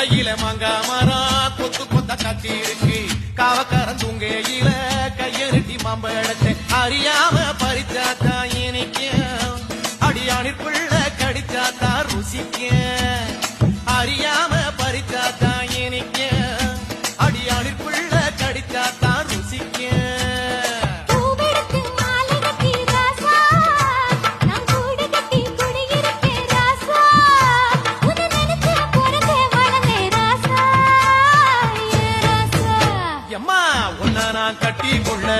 தலையில மங்கா மரா கொத்து கொத்த கட்டி இருக்கு. காவக்காரன் தூங்கையில கையெழுத்தி மம்பளத்தை அறியாம பறிச்சாத்தா இனிக்க அடியானிற்குள்ள கடிச்சாத்தா ருசிக்க உன்ன நான் கட்டி கொள்ள